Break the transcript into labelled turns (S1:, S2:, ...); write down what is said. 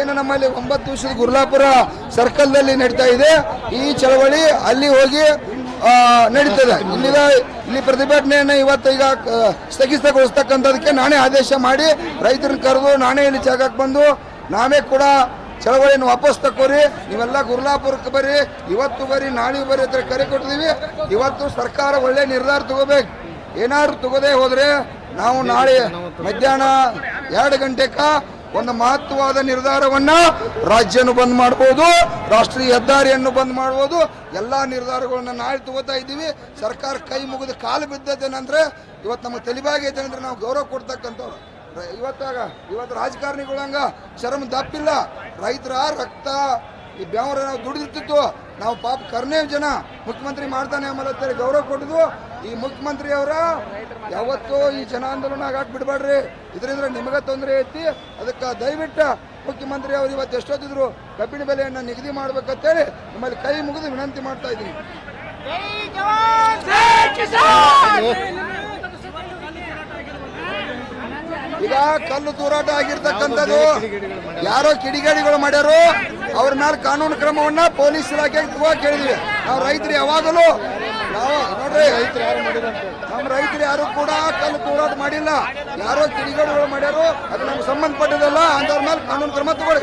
S1: ಏನು ನಮ್ಮಲ್ಲಿ ಒಂಬತ್ತು ದಿವಸದ ಗುರ್ಲಾಪುರ ಸರ್ಕಲ್ದಲ್ಲಿ ನಡೀತಾ ಇದೆ. ಈ ಚಳವಳಿ ಅಲ್ಲಿ ಹೋಗಿ ನಡೀತದೆ. ಇಲ್ಲಿಗ ಇಲ್ಲಿ ಪ್ರತಿಭಟನೆಯನ್ನು ಇವತ್ತು ಈಗ ಸ್ಥಗಿತಗೊಳಿಸ್ತಕ್ಕಂಥದಕ್ಕೆ ನಾನೇ ಆದೇಶ ಮಾಡಿ, ರೈತರನ್ನ ಕರೆದು ನಾನೇ ಇಲ್ಲಿ ಜಾಗಕ್ಕೆ ಬಂದು, ನಾವೇ ಕೂಡ ಚಳವಳಿಯನ್ನು ವಾಪಸ್ ತಕ್ಕೋರಿ. ನೀವೆಲ್ಲ ಗುರ್ಲಾಪುರಕ್ಕೆ ಬರ್ರಿ. ಇವತ್ತು ಬರ್ರಿ ನಾಳೆ ಬರ್ರಿ ಅಂತ ಕರೆ ಕೊಟ್ಟಿದ್ದೀವಿ ಇವತ್ತು ಸರ್ಕಾರ ಒಳ್ಳೆ ನಿರ್ಧಾರ ತಗೋಬೇಕು. ಏನಾದ್ರು ತಗೋದೇ ಹೋದ್ರೆ ನಾವು ನಾಳೆ ಮಧ್ಯಾಹ್ನ ಎರಡು ಗಂಟೆಕ ಒಂದು ಮಹತ್ವವಾದ ನಿರ್ಧಾರವನ್ನ ರಾಜ್ಯನು ಬಂದ್ ಮಾಡ್ಬೋದು, ರಾಷ್ಟ್ರೀಯ ಹೆದ್ದಾರಿಯನ್ನು ಬಂದ್ ಮಾಡ್ಬೋದು. ಎಲ್ಲಾ ನಿರ್ಧಾರಗಳನ್ನ ನಾಳೆ ತಗೋತಾ ಇದ್ದೀವಿ. ಸರ್ಕಾರ ಕೈ ಮುಗಿದು ಕಾಲು ಬಿದ್ದದೇನಂದ್ರೆ ಇವತ್ತು ನಮಗೆ ತಲೆಬಾಗೈತೆ ಅಂದ್ರೆ ನಾವು ಗೌರವ ಕೊಡ್ತಕ್ಕಂಥವ್ರು. ಇವತ್ತಾಗ, ಇವತ್ತು ರಾಜಕಾರಣಿಗಳಂಗ ಶರಮ್ ದಪ್ಪಿಲ್ಲ. ರೈತರ ರಕ್ತ ಈ ಬೆವರ ನಾವು ದುಡಿದಿರ್ತಿತ್ತು. ನಾವು ಪಾಪ ಕರ್ನೇವ್ ಜನ ಮುಖ್ಯಮಂತ್ರಿ ಮಾಡ್ತಾನೆ ಆಮೇಲೆ ಗೌರವ ಕೊಟ್ಟಿದ್ವು ಈ ಮುಖ್ಯಮಂತ್ರಿ ಅವರ ಯಾವತ್ತೂ ಈ ಜನ ಆಂದೋಲನ ಆಗಾಕ್ ಬಿಡಬೇಡ್ರಿ. ಇದರಿಂದ ನಿಮಗೆ ತೊಂದರೆ ಐತಿ. ಅದಕ್ಕೆ ದಯವಿಟ್ಟು ಮುಖ್ಯಮಂತ್ರಿ ಅವರು ಇವತ್ತು ಎಷ್ಟೊತ್ತಿದ್ರು ಕಬ್ಬಿಣ ಬೆಲೆಯನ್ನು ನಿಗದಿ ಮಾಡ್ಬೇಕಂತೇಳಿ ನಿಮ್ಮಲ್ಲಿ ಕೈ ಮುಗಿದು ವಿನಂತಿ ಮಾಡ್ತಾ ಇದ್ದೀನಿ. ಈಗ ಕಲ್ಲು ತೂರಾಟ ಆಗಿರ್ತಕ್ಕಂಥದ್ದು. ಯಾರೋ ಕಿಡಿಗೇಡಿಗಳು ಮಾಡ್ಯಾರು? ಅವ್ರ ಮೇಲೆ ಕಾನೂನು ಕ್ರಮವನ್ನ ಪೊಲೀಸ್ ಇಲಾಖೆಗೆ ತುಂಬಾ ಕೇಳಿದ್ವಿ ನಾವು ರೈತರು ಯಾವಾಗಲೂ ನಾವು ನೋಡ್ರಿ ನಮ್ಮ ರೈತರು ಯಾರು ಕೂಡ ಕಲ್ಲು ತೂರಾಟ ಮಾಡಿಲ್ಲ. ಯಾರೋ ಕಿಡಿಗೇಡಿಗಳು ಮಾಡ್ಯಾರು, ಅದು ನಮ್ಗೆ ಸಂಬಂಧಪಟ್ಟದಲ್ಲ ಅಂತವ್ರ ಮೇಲೆ ಕಾನೂನು ಕ್ರಮ ತಗೊಳ್ಳಿ.